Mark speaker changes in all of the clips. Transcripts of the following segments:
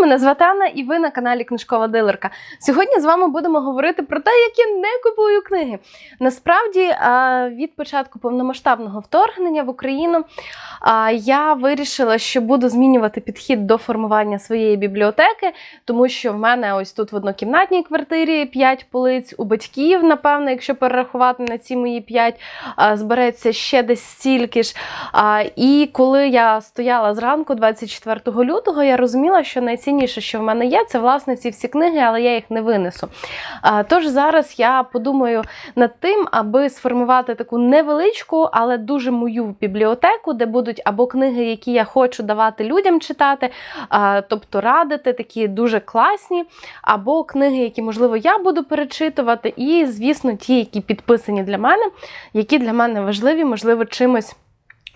Speaker 1: мене звати Анна і ви на каналі Книжкова Дилерка. Сьогодні з вами будемо говорити про те, як я не купую книги. Насправді, від початку повномасштабного вторгнення в Україну я вирішила, що буду змінювати підхід до формування своєї бібліотеки, тому що в мене ось тут в однокімнатній квартирі 5 полиць, у батьків, напевно, якщо перерахувати на ці мої 5, збереться ще десь стільки ж. І коли я стояла зранку, 24 лютого, я розуміла, що найцінніше, що в мене є, це власне ці всі книги, але я їх не винесу. Тож зараз я подумаю над тим, аби сформувати таку невеличку, але дуже мою бібліотеку, де будуть або книги, які я хочу давати людям читати, тобто радити, такі дуже класні, або книги, які, можливо, я буду перечитувати, і, звісно, ті, які підписані для мене, які для мене важливі, можливо, чимось.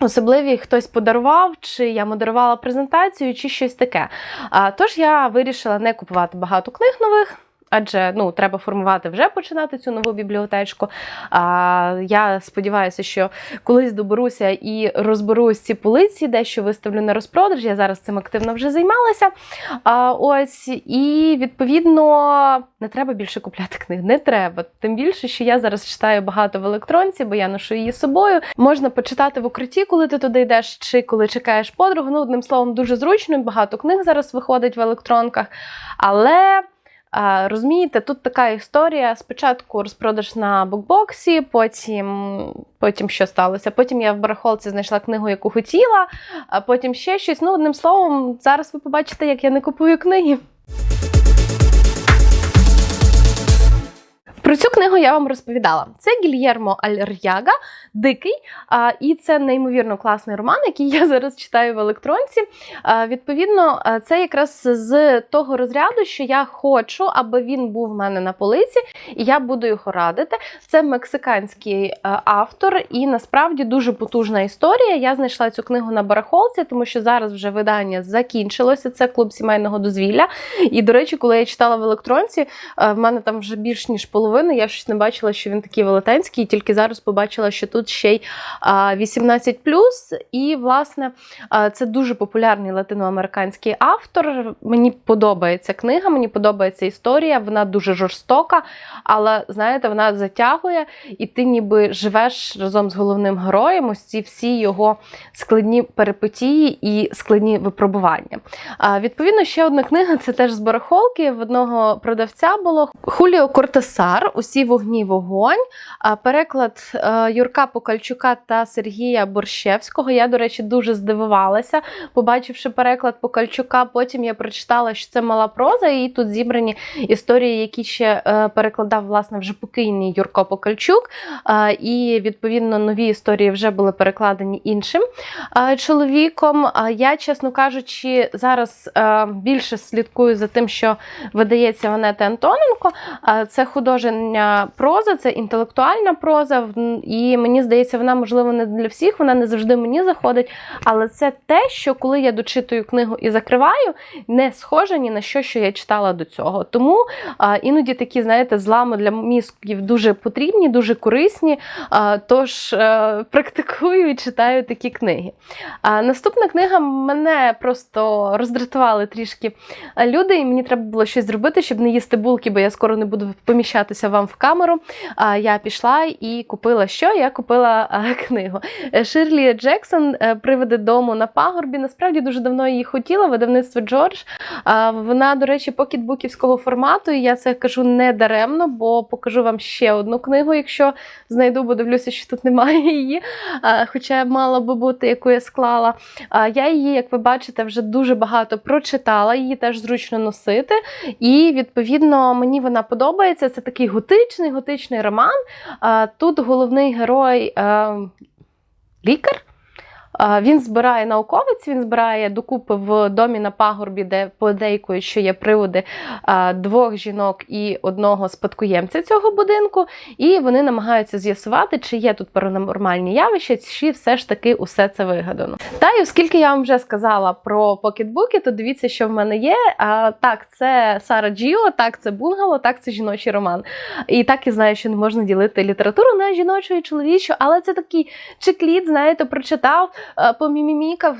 Speaker 1: Особливі хтось подарував, чи я модерувала презентацію, чи щось таке. А, Тож я вирішила не купувати багато книг нових. Адже ну треба формувати вже починати цю нову бібліотечку. А, Я сподіваюся, що колись доберуся і розберу ці полиці, дещо виставлю на розпродаж. Я зараз цим активно вже займалася. А, Ось і відповідно не треба більше купляти книг. Не треба. Тим більше, що я зараз читаю багато в електронці, бо я ношу її з собою. Можна почитати в укритті, коли ти туди йдеш, чи коли чекаєш подругу. Ну, одним словом, дуже зручно. Багато книг зараз виходить в електронках. Але. Розумієте, тут така історія. Спочатку розпродаж на букбоксі, потім потім що сталося? Потім я в барахолці знайшла книгу, яку хотіла, а потім ще щось. Ну, одним словом, зараз ви побачите, як я не купую книги. Про цю книгу я вам розповідала. Це Гільєрмо Альряга, Дикий, і це неймовірно класний роман, який я зараз читаю в електронці. Відповідно, це якраз з того розряду, що я хочу, аби він був в мене на полиці, і я буду його радити. Це мексиканський автор, і насправді дуже потужна історія. Я знайшла цю книгу на барахолці, тому що зараз вже видання закінчилося. Це клуб сімейного дозвілля. І, до речі, коли я читала в електронці, в мене там вже більш ніж половина половини. Я щось не бачила, що він такий велетенський, і тільки зараз побачила, що тут ще й 18 І, власне, це дуже популярний латиноамериканський автор. Мені подобається книга, мені подобається історія, вона дуже жорстока, але знаєте, вона затягує, і ти ніби живеш разом з головним героєм. Ось ці всі його складні перипетії і складні випробування. Відповідно, ще одна книга це теж з барахолки. В одного продавця було Хуліо Кортесар усі вогні вогонь. Переклад е, Юрка Покальчука та Сергія Борщевського. Я, до речі, дуже здивувалася, побачивши переклад Покальчука. Потім я прочитала, що це мала проза, і тут зібрані історії, які ще е, перекладав власне вже покійний Юрко Покальчук. І відповідно нові історії вже були перекладені іншим е, чоловіком. Я, чесно кажучи, зараз більше слідкую за тим, що видається Ванета Антоненко. Це художник художня проза, це інтелектуальна проза, і мені здається, вона, можливо, не для всіх, вона не завжди мені заходить. Але це те, що коли я дочитую книгу і закриваю, не схоже ні на що, що я читала до цього. Тому а, іноді такі, знаєте, злами для мізків дуже потрібні, дуже корисні. А, тож а, е, практикую і читаю такі книги. А, Наступна книга мене просто роздратували трішки люди, і мені треба було щось зробити, щоб не їсти булки, бо я скоро не буду поміщатися вам в камеру. Я пішла і купила що? Я купила книгу. Ширлі Джексон е, Привиди дому на пагорбі. Насправді дуже давно її хотіла, видавництво Джордж. Вона, до речі, покітбуківського формату. І я це кажу не даремно, бо покажу вам ще одну книгу, якщо знайду, бо дивлюся, що тут немає її. Хоча мала би бути, яку я склала. Я її, як ви бачите, вже дуже багато прочитала, її теж зручно носити. І, відповідно, мені вона подобається. Це такий готичний готичний роман. Тут головний герой е, лікар. Він збирає науковець, він збирає докупи в домі на пагорбі, де подейкують, що є приводи двох жінок і одного спадкоємця цього будинку, і вони намагаються з'ясувати, чи є тут паранормальні явища, чи все ж таки усе це вигадано. Та й оскільки я вам вже сказала про покетбуки, то дивіться, що в мене є. Так, це Сара Джіо, так, це Бунгало, так, це жіночий роман. І так і знаю, що не можна ділити літературу на жіночу і чоловічу, але це такий чекліт, знаєте, прочитав. Е, помімімікав,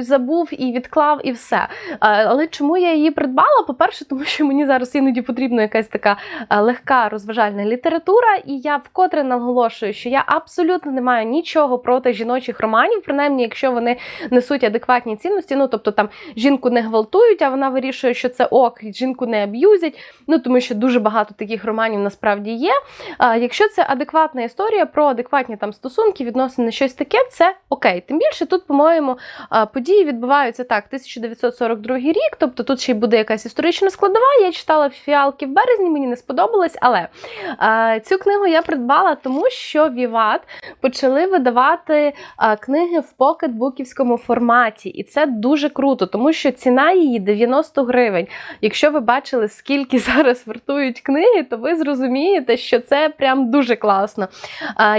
Speaker 1: забув і відклав, і все. Е, Але чому я її придбала? По-перше, тому що мені зараз іноді потрібна якась така е, легка розважальна література, і я вкотре наголошую, що я абсолютно не маю нічого проти жіночих романів, принаймні, якщо вони несуть адекватні цінності. Ну тобто там жінку не гвалтують, а вона вирішує, що це ок, жінку не аб'юзять. Ну тому що дуже багато таких романів насправді є. Якщо це адекватна історія про адекватні там стосунки, відносини, щось таке, це окей. Тим більше тут, по-моєму, події відбуваються так, 1942 рік, тобто тут ще й буде якась історична складова. Я читала фіалки в березні, мені не сподобалось, але цю книгу я придбала, тому що Віват почали видавати книги в покетбуківському форматі, і це дуже круто, тому що ціна її 90 гривень. Якщо ви бачили, скільки зараз вартують книги, то ви зрозумієте, що це прям дуже класно.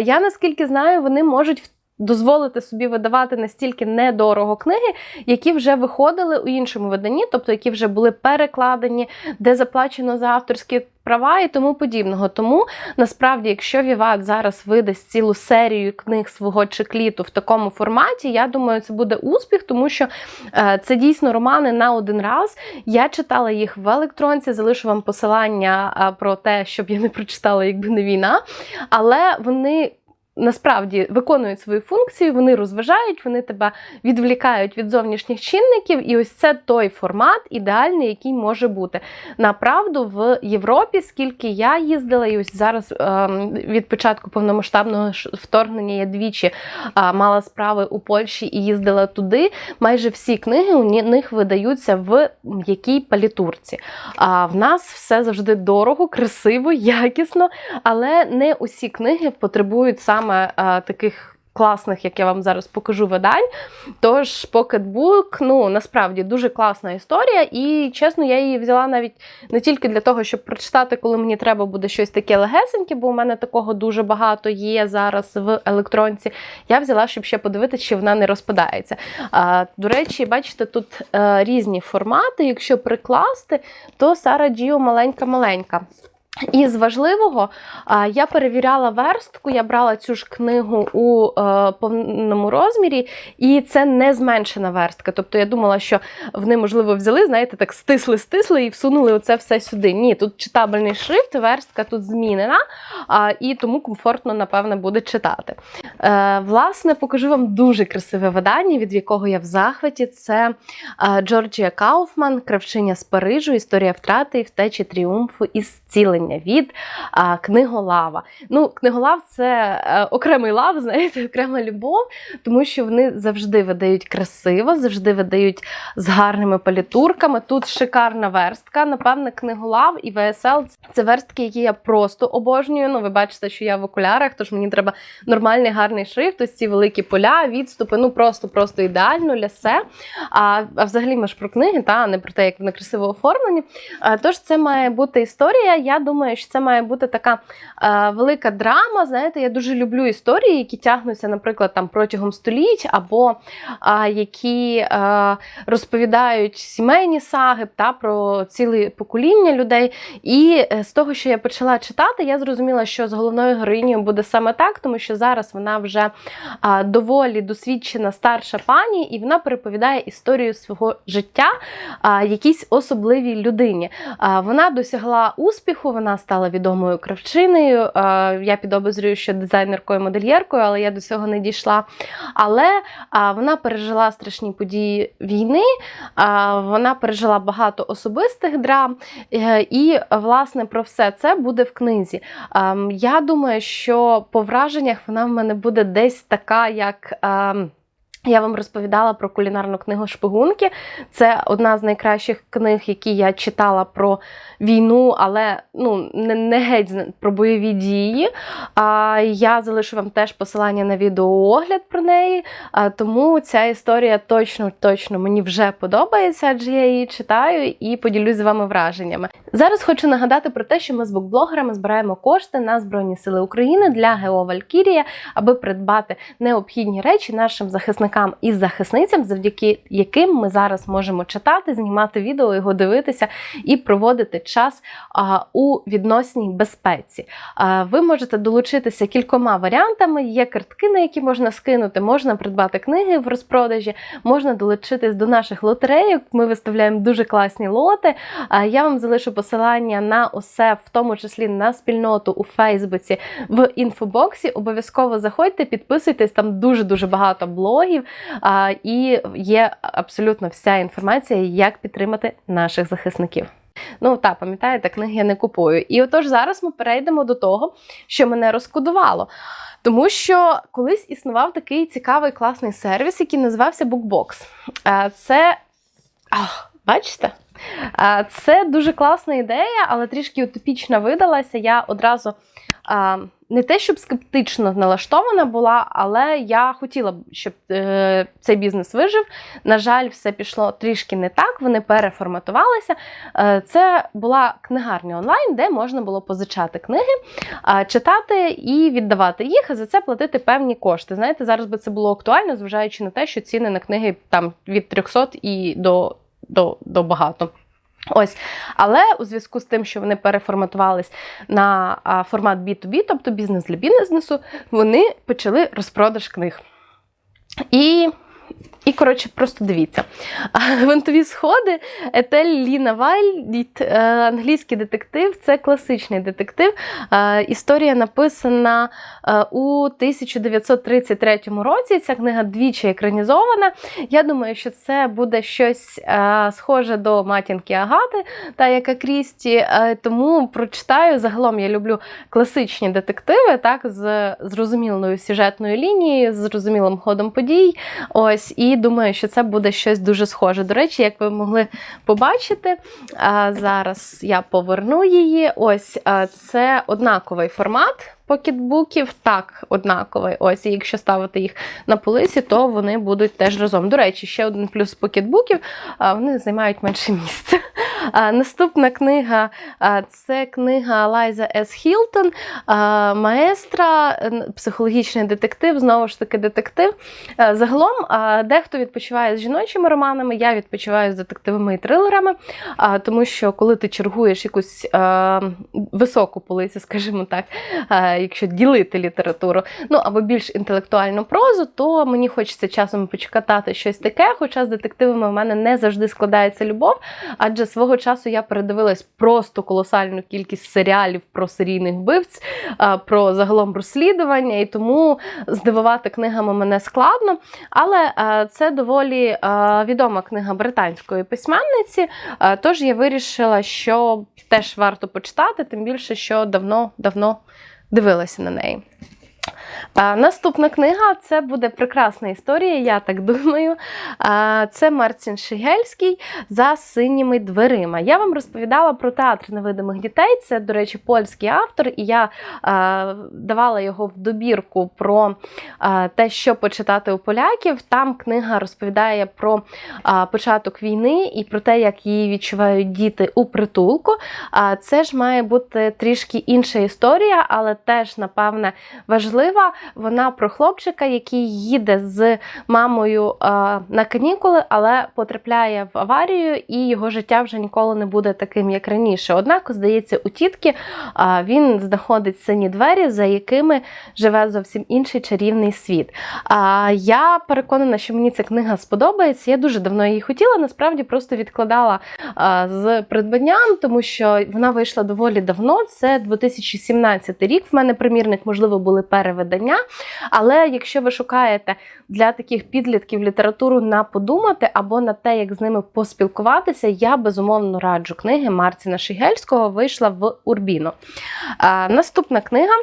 Speaker 1: Я наскільки знаю, вони можуть в- дозволити собі видавати настільки недорого книги, які вже виходили у іншому виданні, тобто які вже були перекладені, де заплачено за авторські права і тому подібного. Тому насправді, якщо Віват зараз видасть цілу серію книг свого чекліту в такому форматі, я думаю, це буде успіх, тому що е, це дійсно романи на один раз. Я читала їх в електронці, залишу вам посилання е, про те, щоб я не прочитала, якби не війна. Але вони. Насправді виконують свою функцію, вони розважають, вони тебе відвлікають від зовнішніх чинників, і ось це той формат ідеальний, який може бути. Направду в Європі, скільки я їздила, і ось зараз ем, від початку повномасштабного вторгнення я двічі мала справи у Польщі і їздила туди. Майже всі книги у них видаються в м'якій палітурці. А в нас все завжди дорого, красиво, якісно, але не усі книги потребують саме а, таких. Класних, як я вам зараз покажу видань. Тож Pocketbook, ну насправді дуже класна історія, і чесно, я її взяла навіть не тільки для того, щоб прочитати, коли мені треба буде щось таке легесеньке, бо у мене такого дуже багато є зараз в електронці. Я взяла, щоб ще подивитися, чи вона не розпадається. А, до речі, бачите, тут е, різні формати. Якщо прикласти, то Сара Джіо маленька-маленька. І з важливого я перевіряла верстку, я брала цю ж книгу у е, повному розмірі, і це не зменшена верстка. Тобто я думала, що вони, можливо, взяли, знаєте, так стисли-стисли і всунули оце все сюди. Ні, тут читабельний шрифт, верстка тут змінена, і тому комфортно, напевне, буде читати. Е, власне, покажу вам дуже красиве видання, від якого я в захваті. Це е, Джорджія Кауфман, Кравчиня з Парижу, історія втрати і втечі тріумфу і зцілення від а, книголава. Ну, книголав це е, окремий лав, знаєте, окрема любов, тому що вони завжди видають красиво, завжди видають з гарними палітурками. Тут шикарна верстка. Напевне, книголав і ВСЛ це верстки, які я просто обожнюю. Ну, ви бачите, що я в окулярах, тож мені треба нормальний гарний шрифт, ось ці великі поля, відступи, ну просто-просто ідеально лясе. А, а взагалі ми ж про книги, та а не про те, як вони красиво оформлені. А, тож це має бути історія. Я думаю, що це має бути така е, велика драма. Знаєте, я дуже люблю історії, які тягнуться, наприклад, там протягом століть, або е, які е, розповідають сімейні саги та про ціле покоління людей. І е, з того, що я почала читати, я зрозуміла, що з головною героїнею буде саме так, тому що зараз вона вже а, доволі досвідчена старша пані, і вона переповідає історію свого життя а, якійсь особливій людині. А, вона досягла успіху, вона стала відомою кравчиною. Я підозрюю, що дизайнеркою, модельєркою, але я до цього не дійшла. Але вона пережила страшні події війни, вона пережила багато особистих драм. Е, І, власне, про все це буде в книзі. Ем, Я думаю, що по враженнях вона в мене буде десь така, як. Я вам розповідала про кулінарну книгу Шпигунки. Це одна з найкращих книг, які я читала про війну, але ну, не, не геть про бойові дії. А, я залишу вам теж посилання на відеоогляд про неї. А, тому ця історія точно точно мені вже подобається, адже я її читаю і поділюсь з вами враженнями. Зараз хочу нагадати про те, що ми з букблогерами збираємо кошти на Збройні Сили України для ГЕО Валькірія, аби придбати необхідні речі нашим захисникам захисникам і захисницям, завдяки яким ми зараз можемо читати, знімати відео, його дивитися і проводити час у відносній безпеці. Ви можете долучитися кількома варіантами. Є картки, на які можна скинути, можна придбати книги в розпродажі, можна долучитись до наших лотерейок. Ми виставляємо дуже класні лоти. Я вам залишу посилання на усе, в тому числі на спільноту у Фейсбуці в інфобоксі. Обов'язково заходьте, підписуйтесь, там дуже-дуже багато блогів а, і є абсолютно вся інформація, як підтримати наших захисників. Ну та пам'ятаєте, книги я не купую. І отож зараз ми перейдемо до того, що мене розкодувало. Тому що колись існував такий цікавий класний сервіс, який називався BookBox. Це. Ах, бачите? Це дуже класна ідея, але трішки утопічна видалася. Я одразу не те, щоб скептично налаштована була, але я хотіла б, щоб е, цей бізнес вижив. На жаль, все пішло трішки не так. Вони переформатувалися. Е, це була книгарня онлайн, де можна було позичати книги, читати і віддавати їх, а за це платити певні кошти. Знаєте, зараз би це було актуально, зважаючи на те, що ціни на книги там від 300 і до, до, до багато. Ось, але у зв'язку з тим, що вони переформатувались на формат B2B, тобто бізнес для бізнесу, вони почали розпродаж книг. І і, коротше, просто дивіться. Гвинтові сходи, Етель Ліна Вайльд, е, англійський детектив це класичний детектив. Е, Історія написана е, у 1933 році. Ця книга двічі екранізована. Я думаю, що це буде щось схоже до матінки Агати, та яка Крісті. Тому прочитаю. Загалом я люблю класичні детективи, так, з зрозумілою сюжетною лінією, з зрозумілим ходом подій. Ось, і думаю, що це буде щось дуже схоже. До речі, як ви могли побачити, зараз я поверну її. Ось це однаковий формат покетбуків, так, однаковий. Ось, і якщо ставити їх на полиці, то вони будуть теж разом. До речі, ще один плюс покетбуків, вони займають менше місця. Наступна книга це книга Лайза С. Хілтон, маестра, психологічний детектив, знову ж таки, детектив. Загалом, дехто відпочиває з жіночими романами, я відпочиваю з детективами і трилерами, тому що коли ти чергуєш якусь високу полицю, скажімо так, якщо ділити літературу, ну або більш інтелектуальну прозу, то мені хочеться часом почекатати щось таке. Хоча з детективами в мене не завжди складається любов, адже свого часу я передивилась просто колосальну кількість серіалів про серійних вбивць, про загалом розслідування, і тому здивувати книгами мене складно. Але це доволі відома книга британської письменниці. Тож я вирішила, що теж варто почитати, тим більше, що давно-давно дивилася на неї. Наступна книга це буде прекрасна історія, я так думаю. Це Мартін Шигельський за синіми дверима. Я вам розповідала про театр невидимих дітей. Це, до речі, польський автор, і я давала його в добірку про те, що почитати у поляків. Там книга розповідає про початок війни і про те, як її відчувають діти у притулку. Це ж має бути трішки інша історія, але теж, напевне, важлива. Вона про хлопчика, який їде з мамою на канікули, але потрапляє в аварію, і його життя вже ніколи не буде таким, як раніше. Однак, здається, у тітки він знаходить сині двері, за якими живе зовсім інший чарівний світ. Я переконана, що мені ця книга сподобається. Я дуже давно її хотіла, насправді просто відкладала з придбанням, тому що вона вийшла доволі давно. Це 2017 рік. В мене примірник, можливо, були переведення. Але якщо ви шукаєте для таких підлітків літературу на подумати або на те, як з ними поспілкуватися, я безумовно раджу книги Марціна Шигельського вийшла в Урбіно. Наступна книга.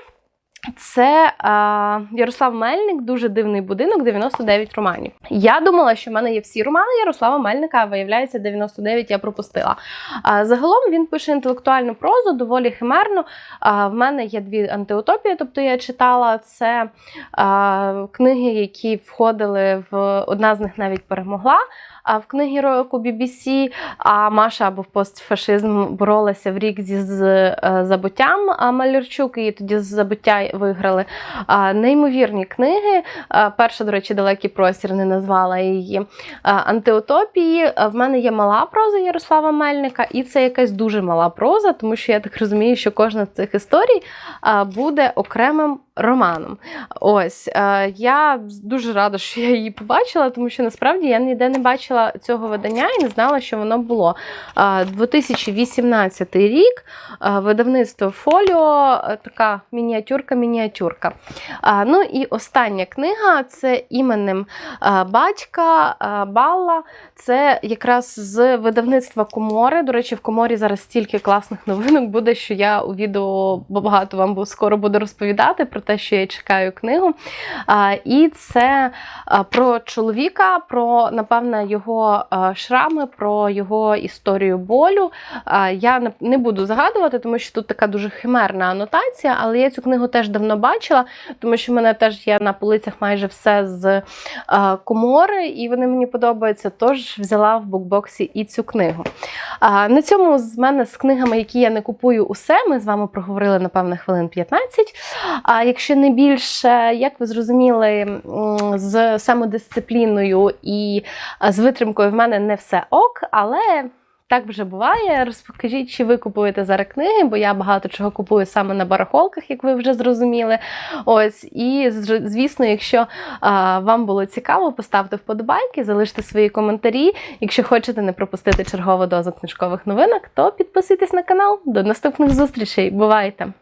Speaker 1: Це а, Ярослав Мельник, дуже дивний будинок, 99 романів. Я думала, що в мене є всі романи Ярослава Мельника, а виявляється, 99 я пропустила. А, Загалом він пише інтелектуальну прозу, доволі химерну. А, В мене є дві антиутопії, тобто я читала це а, книги, які входили в одна з них навіть перемогла. А в книгі року BBC а Маша або в постфашизм боролася в рік зі з е, забуттям Малярчук, і тоді з забуття виграли. А, Неймовірні книги. А, Перша, до речі, далекий простір не назвала її. А, Антиутопії. А, В мене є мала проза Ярослава Мельника, і це якась дуже мала проза, тому що я так розумію, що кожна з цих історій а, буде окремим романом. Ось я дуже рада, що я її побачила, тому що насправді я ніде не бачила цього видання і не знала, що воно було. Е, 2018 рік, видавництво Фоліо, така мініатюрка-мініатюрка. Е, Ну і остання книга це іменем батька Балла. Це якраз з видавництва Комори. До речі, в Коморі зараз стільки класних новинок буде, що я у відео багато вам скоро буду розповідати про те, що я чекаю книгу. А, І це а, про чоловіка, про напевне його а, шрами, про його історію болю. А, Я не буду загадувати, тому що тут така дуже химерна анотація, але я цю книгу теж давно бачила, тому що в мене теж є на полицях майже все з а, комори, і вони мені подобаються. Тож взяла в букбоксі і цю книгу. А, На цьому з мене з книгами, які я не купую, усе. Ми з вами проговорили, напевне, хвилин 15. А якщо не більше, як ви зрозуміли, з самодисципліною і з витримкою в мене не все ок, але. Так вже буває. Розкажіть, чи ви купуєте зараз книги, бо я багато чого купую саме на барахолках, як ви вже зрозуміли. Ось, і звісно, якщо а, вам було цікаво, поставте вподобайки, залиште свої коментарі. Якщо хочете не пропустити чергову дозу книжкових новинок, то підписуйтесь на канал. До наступних зустрічей. Бувайте!